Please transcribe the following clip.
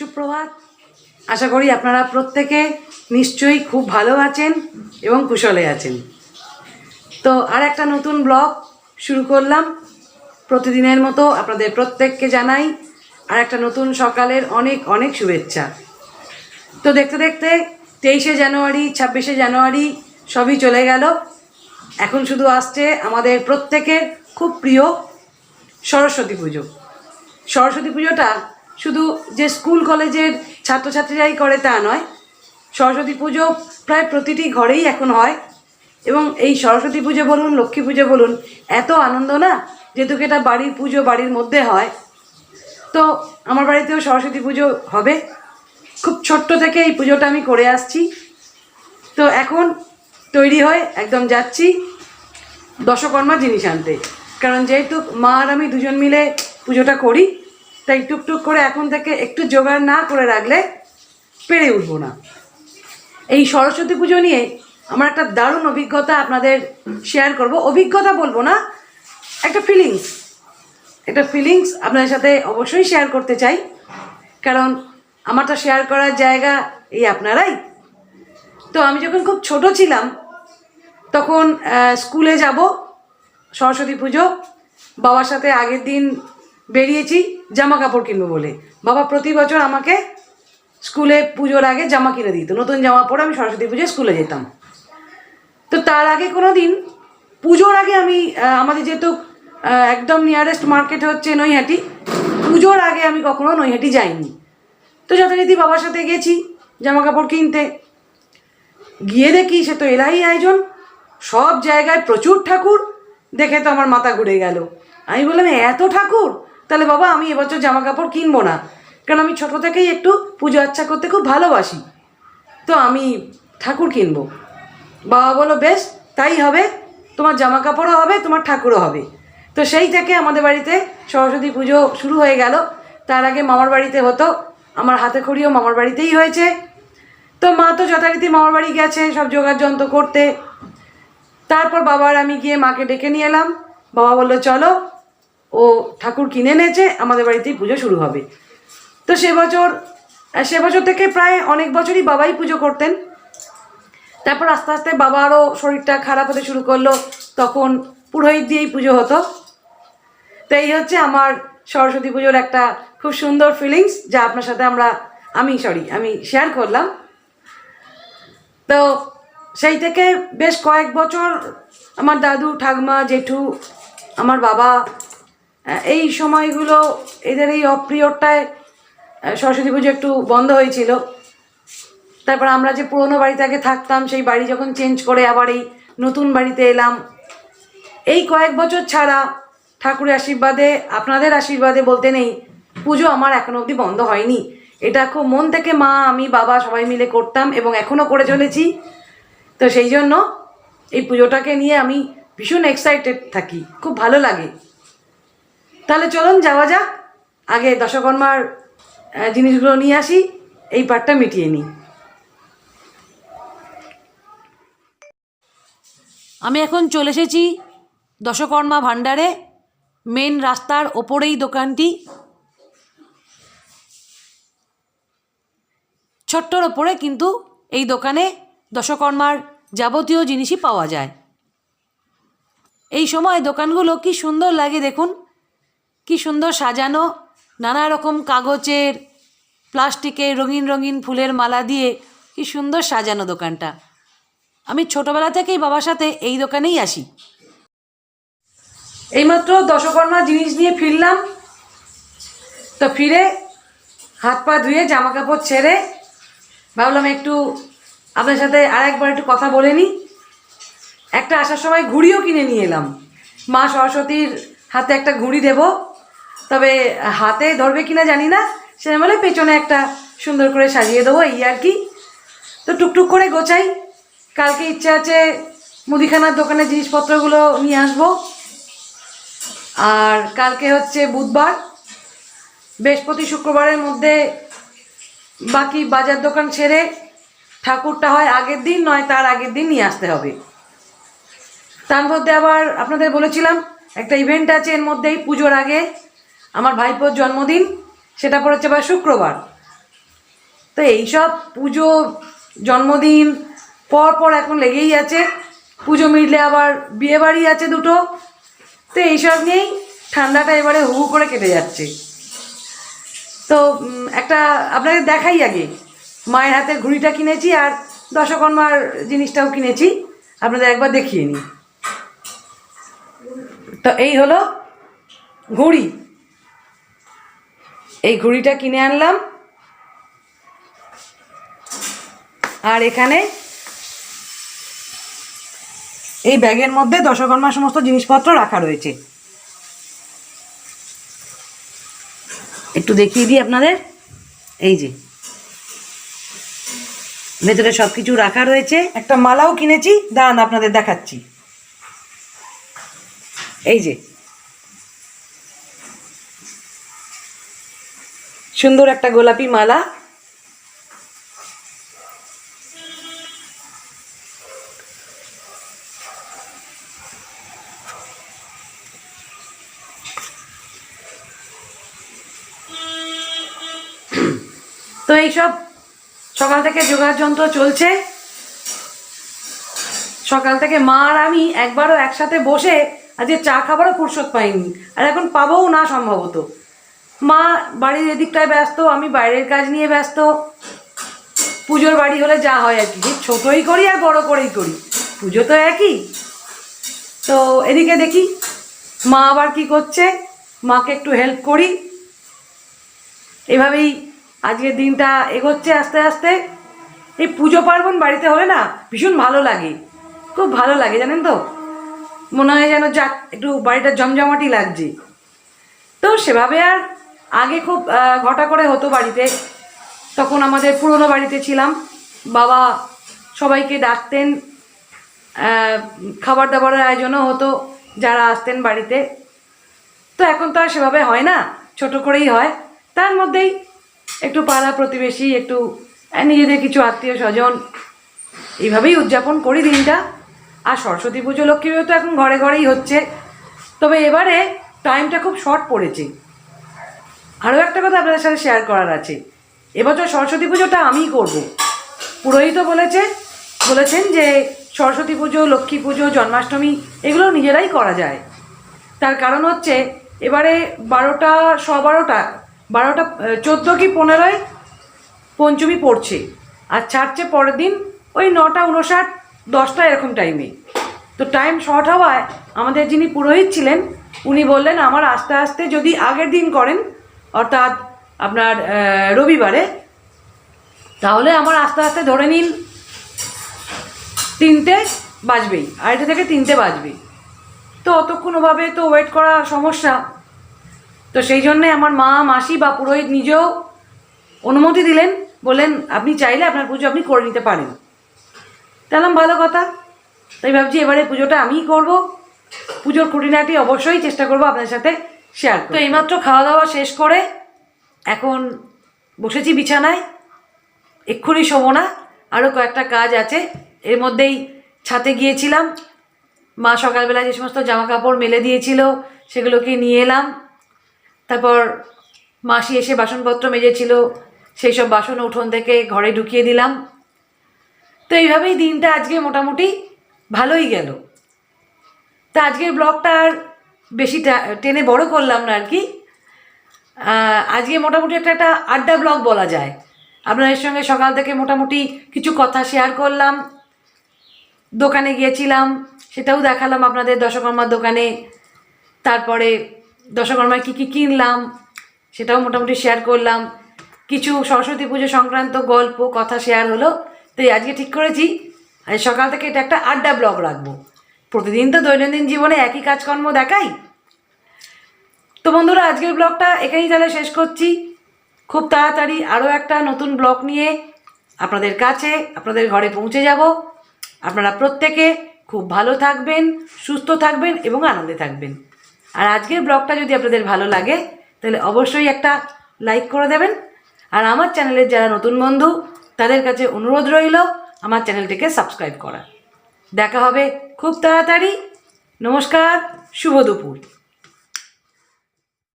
সুপ্রভাত। আশা করি আপনারা প্রত্যেকে নিশ্চয়ই খুব ভালো আছেন এবং কুশলে আছেন। তো আর একটা নতুন ব্লগ শুরু করলাম। প্রতিদিনের মতো আপনাদের প্রত্যেককে জানাই আর একটা নতুন সকালের অনেক অনেক শুভেচ্ছা। তো দেখতে দেখতে তেইশে জানুয়ারি, ছাব্বিশে জানুয়ারি সবই চলে গেল। এখন শুধু আসছে আমাদের প্রত্যেকের খুব প্রিয় সরস্বতী পুজো। সরস্বতী পুজোটা শুধু যে স্কুল কলেজের ছাত্রছাত্রীরাই করে তা নয়, সরস্বতী পুজো প্রায় প্রতিটি ঘরেই এখন হয়। এবং এই সরস্বতী পুজো বলুন, লক্ষ্মী পুজো বলুন, এত আনন্দ না যেহেতু এটা বাড়ির পুজো বাড়ির মধ্যে হয়। তো আমার বাড়িতেও সরস্বতী পুজো হবে। খুব ছোট্ট থেকে এই পুজোটা আমি করে আসছি। তো এখন তৈরি হয়ে একদম যাচ্ছি দশকর্মা জিনিস আনতে। কারণ যেহেতু মা আর আমি দুজন মিলে পুজোটা করি তাই টুকটুক করে এখন থেকে একটু জোগাড় না করে রাখলে পেরে উঠবো না। এই সরস্বতী পুজো নিয়ে আমার একটা দারুণ অভিজ্ঞতা আপনাদের শেয়ার করব। অভিজ্ঞতা বলব না, একটা ফিলিংস একটা ফিলিংস আপনাদের সাথে অবশ্যই শেয়ার করতে চাই। কারণ আমারটা শেয়ার করার জায়গা এই আপনারাই। তো আমি যখন খুব ছোট ছিলাম, তখন স্কুলে যাব, সরস্বতী পুজো। বাবার সাথে আগের দিন বেরিয়েছি জামা কাপড় কিনবো বলে। বাবা প্রতি বছর আমাকে স্কুলে পুজোর আগে জামা কিনে দিত। নতুন জামা পরে আমি সরস্বতী পুজোয় স্কুলে যেতাম। তো তার আগে কোনো দিন পুজোর আগে আমি আমাদের যেহেতু একদম নিয়ারেস্ট মার্কেট হচ্ছে নৈহাটি, পুজোর আগে আমি কখনো নৈহাটি যাইনি। তো যথারীতি বাবার সাথে গেছি জামা কাপড় কিনতে। গিয়ে দেখি সে তো এলাই আয়োজন। সব জায়গায় প্রচুর ঠাকুর। দেখে তো আমার মাথা ঘুরে গেল। আমি বললাম, এত ঠাকুর? তাহলে বাবা, আমি এবছর জামা কাপড় কিনবো না। কারণ আমি ছোট থেকেই একটু পুজো আচ্ছা করতে খুব ভালোবাসি। তো আমি ঠাকুর কিনবো। বাবা বলো বেশ, তাই হবে। তোমার জামা কাপড়ও হবে, তোমার ঠাকুরও হবে। তো সেই থেকে আমাদের বাড়িতে সরস্বতী পুজো শুরু হয়ে গেল। তার আগে মামার বাড়িতে হতো। আমার হাতে খড়িও মামার বাড়িতেই হয়েছে। তো মা তো যথারীতি মামার বাড়ি গেছে, সব জোগাড় যন্ত্র করতে। তারপর বাবার আমি গিয়ে মাকে ডেকে নিয়ে এলাম। বাবা বলল, চলো ও ঠাকুর কিনে এনেছে, আমাদের বাড়িতেই পুজো শুরু হবে। তো সে বছর সে বছর থেকে প্রায় অনেক বছরই বাবাই পুজো করতেন। তারপর আস্তে আস্তে বাবারও শরীরটা খারাপ হতে শুরু করল, তখন পুরোহিত দিয়েই পুজো হতো। তো এই হচ্ছে আমার সরস্বতী পুজোর একটা খুব সুন্দর ফিলিংস যা আপনার সাথে আমরা, আমি সরি আমি শেয়ার করলাম। তো সেই থেকে বেশ কয়েক বছর আমার দাদু, ঠাকমা, জেঠু, আমার বাবা এই সময়গুলো এদের এই অপ্রিয়টায় সরস্বতী পুজো একটু বন্ধ হয়েছিল। তারপর আমরা যে পুরোনো বাড়িতে আগে থাকতাম, সেই বাড়ি যখন চেঞ্জ করে আবার এই নতুন বাড়িতে এলাম। এই কয়েক বছর ছাড়া ঠাকুরের আশীর্বাদে, আপনাদের আশীর্বাদে বলতে নেই, পুজো আমার এখনও অবধি বন্ধ হয়নি। এটা খুব মন থেকে মা, আমি, বাবা সবাই মিলে করতাম এবং এখনও করে চলেছি। তো সেই জন্য এই পুজোটাকে নিয়ে আমি ভীষণ এক্সাইটেড থাকি। খুব ভালো লাগে। তাহলে চলুন, যাওয়া যাক। আগে দশকর্মার জিনিসগুলো নিয়ে আসি, এই পার্টটা মিটিয়ে নিই। আমি এখন চলে এসেছি দশকর্মা ভাণ্ডারে মেন রাস্তার ওপরেই দোকানটি। ছোট্টর ওপরে কিন্তু এই দোকানে দশকর্মার যাবতীয় জিনিসই পাওয়া যায়। এই সময় দোকানগুলো কি সুন্দর লাগে দেখুন। কি সুন্দর সাজানো, নানা রকম কাগজের প্লাস্টিকের রঙিন রঙিন ফুলের মালা দিয়ে কি সুন্দর সাজানো দোকানটা। আমি ছোটবেলা থেকেই বাবার সাথে এই দোকানেই আসি। এইমাত্র দশকর্মা জিনিস নিয়ে ফিরলাম। তো ফিরে হাত পা ধুয়ে জামা কাপড় ছেড়ে ভাবলাম একটু আপনার সাথে আর একবার একটু কথা বলে নিই। একটা আসার সময় ঘুড়িও কিনে নিয়ে এলাম। মা সরস্বতীর হাতে একটা ঘুড়ি দেব। তবে হাতে ধরবে কিনা জানি না সে বলে পেছনে একটা সুন্দর করে সাজিয়ে দেবো, এই আর কি। তো টুকটুক করে গোছাই। কালকে ইচ্ছা আছে মুদিখানার দোকানের জিনিসপত্রগুলো নিয়ে আসব। আর কালকে হচ্ছে বুধবার। বৃহস্পতি শুক্রবারের মধ্যে বাকি বাজার দোকান ছেড়ে ঠাকুরটা হয় আগের দিন, নয় তার আগের দিন নিয়ে আসতে হবে। তার মধ্যে আবার আপনাদের বলেছিলাম, একটা ইভেন্ট আছে, এর মধ্যেই পুজোর আগে আমার ভাইপোর জন্মদিন, সেটা পড়েছে আবার শুক্রবার। তো এইসব পুজো, জন্মদিন, পর পর এখন লেগেই আছে। পুজো মিটলে আবার বিয়ে বাড়ি আছে দুটো। তো এইসব নিয়েই ঠান্ডাটা এবারে হু করে কেটে যাচ্ছে। তো একটা আপনাদের দেখাই আগে। মায়ের হাতের ঘুড়িটা কিনেছি আর দশকর্মার জিনিসটাও কিনেছি। আপনাদের একবার দেখিয়ে নিই। তো এই হলো ঘুড়ি। এই ঘুড়িটা কিনে আনলাম। আর এখানে এই ব্যাগের মধ্যে দশকর্মার সমস্ত জিনিসপত্র রাখা রয়েছে। একটু দেখিয়ে দিই আপনাদের। এই যে। ভেতরে সব কিছু রাখা রয়েছে। একটা মালাও কিনেছি। দাঁড়ান আপনাদের দেখাচ্ছি। এই যে। সুন্দর একটা গোলাপি মালা। তো এইসব সকাল থেকে যোগার যন্ত্র চলছে। সকাল থেকে মা আর আমি একবারও একসাথে বসে আজকে চা খাবারও ফুরসত পাইনি। আর এখন পাবোও না সম্ভবত। মা বাড়ির এদিকটায় ব্যস্ত, আমি বাইরের কাজ নিয়ে ব্যস্ত। পুজোর বাড়ি হলে যা হয় আর কি ছোটোই করি আর বড় করেই করি, পুজো তো একই। তো এদিকে দেখি, মা আবার কি করছে, মাকে একটু হেল্প করি। এভাবেই আজকের দিনটা এগোচ্ছে আস্তে আস্তে। এই পুজো পার্বণ বাড়িতে হলে না ভীষণ ভালো লাগে, খুব ভালো লাগে, জানেন তো? মনে হয় যেন যাক একটু বাড়িটা জমজমাটি লাগছে। তো সেভাবে আর আগে খুব ঘটা করে হতো বাড়িতে। তখন আমাদের পুরনো বাড়িতে ছিলাম। বাবা সবাইকে ডাকতেন। খাবার দাবারের আয়োজনও হতো যারা আসতেন বাড়িতে। তো এখন তো আর সেভাবে হয় না, ছোট করেই হয়। তার মধ্যেই একটু পাড়া প্রতিবেশী, একটু নিজেদের কিছু আত্মীয় স্বজন, এইভাবেই উদযাপন করি দিনটা। আর সরস্বতী পুজো, লক্ষ্মী পুজো তো এখন ঘরে ঘরেই হচ্ছে। তবে এবারে টাইমটা খুব শর্ট পড়েছে। আরও একটা কথা আপনাদের সাথে শেয়ার করার আছে। এবছর সরস্বতী পুজোটা আমিই করব। পুরোহিত বলেছে, বলেছেন যে সরস্বতী পুজো, লক্ষ্মী পুজো, জন্মাষ্টমী, এগুলো নিজেরাই করা যায়। তার কারণ হচ্ছে, এবারে বারোটা স বারোটা বারোটা চোদ্দ কি পনেরোয় পঞ্চমী পড়ছে। আর ছাড়ছে পরের দিন ওই নটা উনষাট দশটা এরকম টাইমে তো টাইম শর্ট হওয়ায় আমাদের যিনি পুরোহিত ছিলেন, উনি বললেন, আমার আস্তে আস্তে যদি আগের দিন করেন অর্থাৎ আপনার রবিবারে। তাহলে আমার আস্তে আস্তে ধরে নিন, তিনটে বাজবেই। আড়াইটে থেকে তিনটে বাজবে তো অতক্ষণ ওভাবে তো ওয়েট করা সমস্যা। তো সেই জন্যে আমার মা, মাসি বা পুরোহিত নিজেও অনুমতি দিলেন, বললেন, আপনি চাইলে আপনার পুজো আপনি করে নিতে পারেন। তাহলাম ভালো কথা। তাই ভাবছি এবারে পুজোটা আমিই করব। পুজোর খুঁটিনাটি অবশ্যই চেষ্টা করব আপনার সাথে শেয়ার তো এইমাত্র খাওয়া দাওয়া শেষ করে এখন বসেছি বিছানায়, এক্ষুনি শোবো না আরও কয়েকটা কাজ আছে। এর মধ্যেই ছাতে গিয়েছিলাম, মা সকালবেলা যে সমস্ত জামা কাপড় মেলে দিয়েছিল সেগুলোকে নিয়ে এলাম। তারপর মাসি এসে বাসনপত্র মেজেছিল, সেই সব বাসন উঠোন থেকে ঘরে ঢুকিয়ে দিলাম। তো এইভাবেই দিনটা আজকে মোটামুটি ভালোই গেল। তা আজকের ব্লগটা আর বেশি টেনে বড় করলাম না আর কি। আজকে মোটামুটি একটা একটা আড্ডা ব্লগ বলা যায়। আপনাদের সঙ্গে সকাল থেকে মোটামুটি কিছু কথা শেয়ার করলাম। দোকানে গিয়েছিলাম, সেটাও দেখালাম আপনাদের দশকর্মার দোকানে। তারপরে দশকর্মায় কী কী কিনলাম, সেটাও মোটামুটি শেয়ার করলাম। কিছু সরস্বতী পুজো সংক্রান্ত গল্প, কথা শেয়ার হলো। তাই আজকে ঠিক করেছি। সকাল থেকে এটা একটা আড্ডা ব্লগ রাখব। প্রতিদিন তো দৈনন্দিন জীবনে একই কাজকর্ম দেখাই। তো বন্ধুরা, আজকের ব্লগটা এখানেই তাহলে শেষ করছি। খুব তাড়াতাড়ি আরও একটা নতুন ব্লগ নিয়ে আপনাদের কাছে, আপনাদের ঘরে পৌঁছে যাব। আপনারা প্রত্যেকে খুব ভালো থাকবেন, সুস্থ থাকবেন এবং আনন্দে থাকবেন। আর আজকের ব্লগটা যদি আপনাদের ভালো লাগে, তাহলে অবশ্যই একটা লাইক করে দেবেন। আর আমার চ্যানেলের যারা নতুন বন্ধু, তাদের কাছে অনুরোধ রইল, আমার চ্যানেলটিকে সাবস্ক্রাইব করার। দেখা হবে খুব তাড়াতাড়ি। নমস্কার শুভ দুপুর।